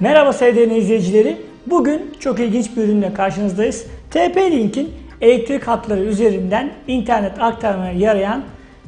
Merhaba sevgili izleyicileri. Bugün çok ilginç bir ürünle karşınızdayız. TP-Link'in elektrik hatları üzerinden internet aktarmaya yarayan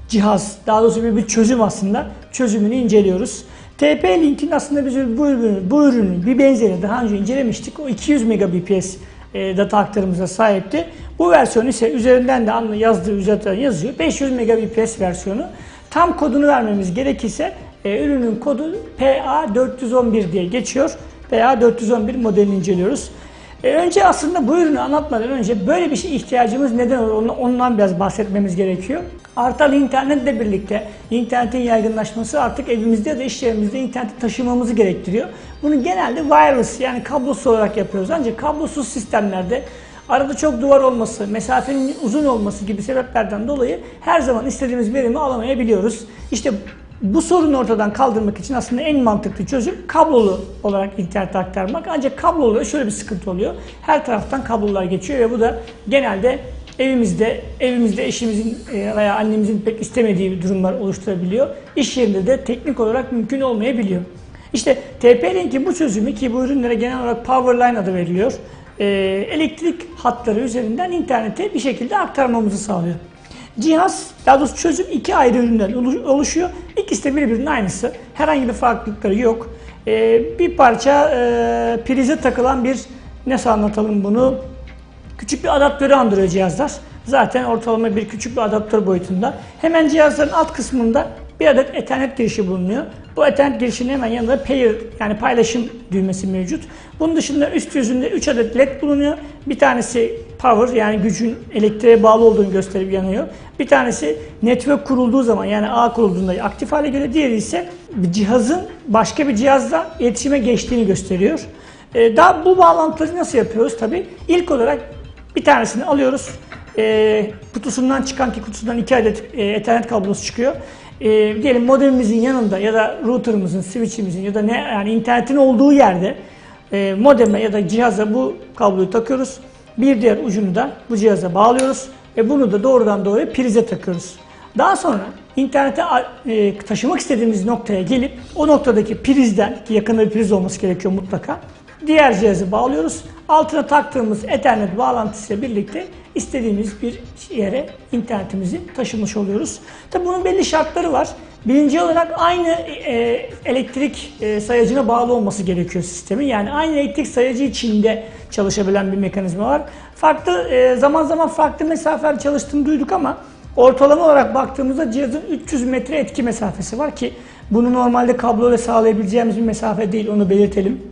cihaz, daha doğrusu bir, bir çözüm aslında. Çözümünü inceliyoruz. TP-Link'in aslında biz bu ürünü, bu ürünün bir benzeri daha önce incelemiştik. O 200 Mbps e, data aktarımıza sahipti. Bu versiyon ise üzerinden de yazdığı üzerinden yazıyor. 500 Mbps versiyonu. Tam kodunu vermemiz gerekirse e, ürünün kodu PA411 diye geçiyor. PA411 modelini inceliyoruz. E, önce aslında bu ürünü anlatmadan önce böyle bir şey ihtiyacımız neden olur ondan biraz bahsetmemiz gerekiyor. Artan internetle birlikte internetin yaygınlaşması artık evimizde ya da iş yerimizde interneti taşımamızı gerektiriyor. Bunu genelde wireless yani kablosuz olarak yapıyoruz. Ancak kablosuz sistemlerde arada çok duvar olması, mesafenin uzun olması gibi sebeplerden dolayı her zaman istediğimiz verimi alamayabiliyoruz. İşte bu sorunu ortadan kaldırmak için aslında en mantıklı çözüm kablolu olarak internet aktarmak. Ancak kablolu şöyle bir sıkıntı oluyor. Her taraftan kablolar geçiyor ve bu da genelde evimizde, evimizde eşimizin e, veya annemizin pek istemediği durumlar oluşturabiliyor. İş yerinde de teknik olarak mümkün olmayabiliyor. İşte TP-Link'in bu çözümü ki bu ürünlere genel olarak Powerline adı veriliyor. E, elektrik hatları üzerinden internete bir şekilde aktarmamızı sağlıyor. Cihaz, daha doğrusu çözüm iki ayrı üründen oluşuyor. İkisi de birbirinin aynısı. Herhangi bir farklılıkları yok. Ee, bir parça e, prize takılan bir, nasıl anlatalım bunu? Küçük bir adaptörü andırıyor cihazlar. Zaten ortalama bir küçük bir adaptör boyutunda. Hemen cihazların alt kısmında bir adet Ethernet girişi bulunuyor. Bu Ethernet girişinin hemen yanında pair yani paylaşım düğmesi mevcut. Bunun dışında üst yüzünde 3 adet led bulunuyor. Bir tanesi power yani gücün elektriğe bağlı olduğunu gösterip yanıyor. Bir tanesi network kurulduğu zaman yani ağ kurulduğunda aktif hale geliyor. Diğeri ise bir cihazın başka bir cihazla iletişime geçtiğini gösteriyor. Ee, daha bu bağlantıları nasıl yapıyoruz? Tabi ilk olarak bir tanesini alıyoruz. E, kutusundan çıkan ki kutusundan iki adet e, Ethernet kablosu çıkıyor. E, diyelim modemimizin yanında ya da routerımızın, switchimizin ya da ne yani internetin olduğu yerde e, modeme ya da cihaza bu kabloyu takıyoruz. Bir diğer ucunu da bu cihaza bağlıyoruz ve bunu da doğrudan doğruya prize takıyoruz. Daha sonra internete e, taşımak istediğimiz noktaya gelip o noktadaki prizden ki yakında bir priz olması gerekiyor mutlaka diğer cihazı bağlıyoruz. Altına taktığımız Ethernet bağlantısıyla birlikte istediğimiz bir yere internetimizi taşımış oluyoruz. Tabi bunun belli şartları var. Birinci olarak aynı e, elektrik e, sayacına bağlı olması gerekiyor sistemin. Yani aynı elektrik sayacı içinde çalışabilen bir mekanizma var. Farklı e, zaman zaman farklı mesafeler çalıştığını duyduk ama ortalama olarak baktığımızda cihazın 300 metre etki mesafesi var ki bunu normalde kablo ile sağlayabileceğimiz bir mesafe değil onu belirtelim.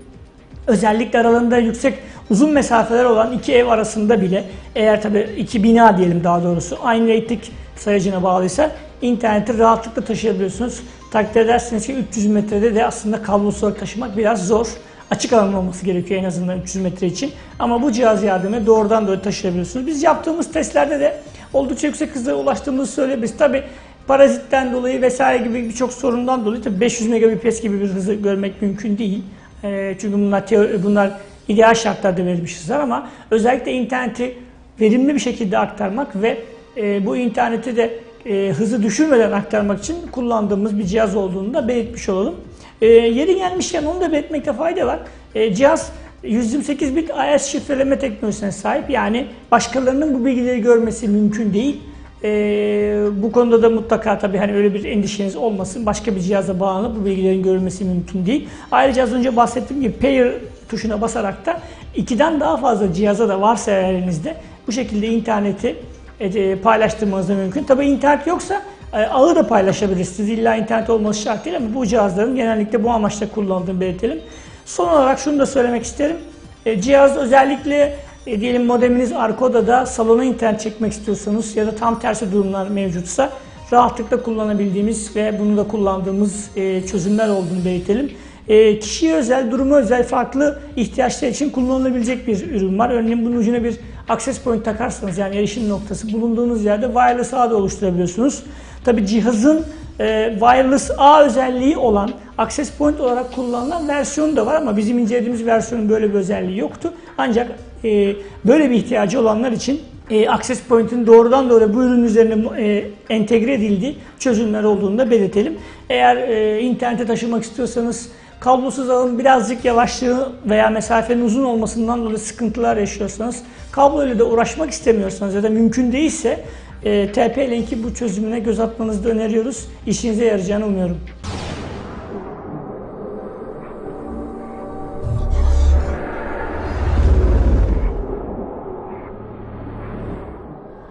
Özellikle aralarında yüksek uzun mesafeler olan iki ev arasında bile eğer tabi iki bina diyelim daha doğrusu aynı elektrik sayacına bağlıysa interneti rahatlıkla taşıyabiliyorsunuz. Takdir edersiniz ki 300 metrede de aslında kablosuz olarak taşımak biraz zor. Açık alan olması gerekiyor en azından 300 metre için. Ama bu cihaz yardımıyla doğrudan böyle taşıyabiliyorsunuz. Biz yaptığımız testlerde de oldukça yüksek hızlara ulaştığımızı söyleyebiliriz. Tabi parazitten dolayı vesaire gibi birçok sorundan dolayı tabi 500 Mbps gibi bir hızı görmek mümkün değil. E, çünkü bunlar teori, bunlar ideal şartlarda verilmiş hızlar ama özellikle interneti verimli bir şekilde aktarmak ve e, bu interneti de e, hızı düşürmeden aktarmak için kullandığımız bir cihaz olduğunu da belirtmiş olalım. E, yeri gelmişken onu da belirtmekte fayda var. E, cihaz 128 bit AES şifreleme teknolojisine sahip. Yani başkalarının bu bilgileri görmesi mümkün değil. Ee, bu konuda da mutlaka tabii hani öyle bir endişeniz olmasın. Başka bir cihaza bağlanıp bu bilgilerin görülmesi mümkün değil. Ayrıca az önce bahsettiğim gibi pair tuşuna basarak da ikiden daha fazla cihaza da varsa elinizde bu şekilde interneti e, paylaştırmanız da mümkün. Tabii internet yoksa e, ağı da paylaşabilirsiniz. İlla internet olması şart değil ama bu cihazların genellikle bu amaçla kullanıldığını belirtelim. Son olarak şunu da söylemek isterim. E, cihaz özellikle e, diyelim modeminiz arka odada salona internet çekmek istiyorsanız ya da tam tersi durumlar mevcutsa rahatlıkla kullanabildiğimiz ve bunu da kullandığımız e, çözümler olduğunu belirtelim. E, kişiye özel, durumu özel farklı ihtiyaçlar için kullanılabilecek bir ürün var. Örneğin bunun ucuna bir access point takarsanız yani erişim noktası bulunduğunuz yerde wireless ağ da oluşturabiliyorsunuz. Tabi cihazın e, wireless ağ özelliği olan access point olarak kullanılan versiyonu da var ama bizim incelediğimiz versiyonun böyle bir özelliği yoktu. Ancak e, böyle bir ihtiyacı olanlar için e, Access Point'in doğrudan doğruya bu ürün üzerine e, entegre edildiği çözümler olduğunu da belirtelim. Eğer e, internete taşımak istiyorsanız kablosuz ağın birazcık yavaşlığı veya mesafenin uzun olmasından dolayı sıkıntılar yaşıyorsanız, kablo ile de uğraşmak istemiyorsanız ya da mümkün değilse e, TP-Link'i bu çözümüne göz atmanızı öneriyoruz. İşinize yarayacağını umuyorum.